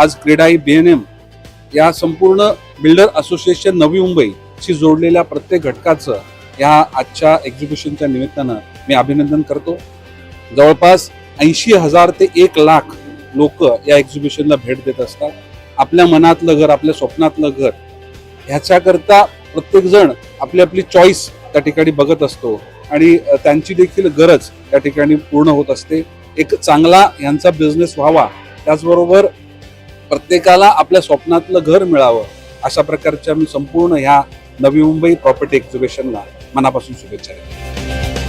आज क्रीडाई बी N M या संपूर्ण बिल्डर असोसिएशन नवी मुंबईशी जोडलेल्या प्रत्येक घटकाचं या आजच्या एक्झिबिशनच्या निमित्तानं मी अभिनंदन करतो. जवळपास ऐंशी हजार ते एक लाख लोक या एक्झिबिशनला भेट देत असतात. आपल्या मनातलं घर आपल्या स्वप्नातलं घर ह्याच्याकरता प्रत्येकजण आपली आपली चॉईस त्या ठिकाणी बघत असतो आणि त्यांची देखील गरज त्या ठिकाणी पूर्ण होत असते. एक चांगला यांचा बिझनेस व्हावा त्याचबरोबर प्रत्येकाला आपल्या स्वप्नातलं घर मिळावं अशा प्रकारच्या मी संपूर्ण ह्या नवी मुंबई प्रॉपर्टी एक्झिबिशनला मनापासून शुभेच्छा देतो.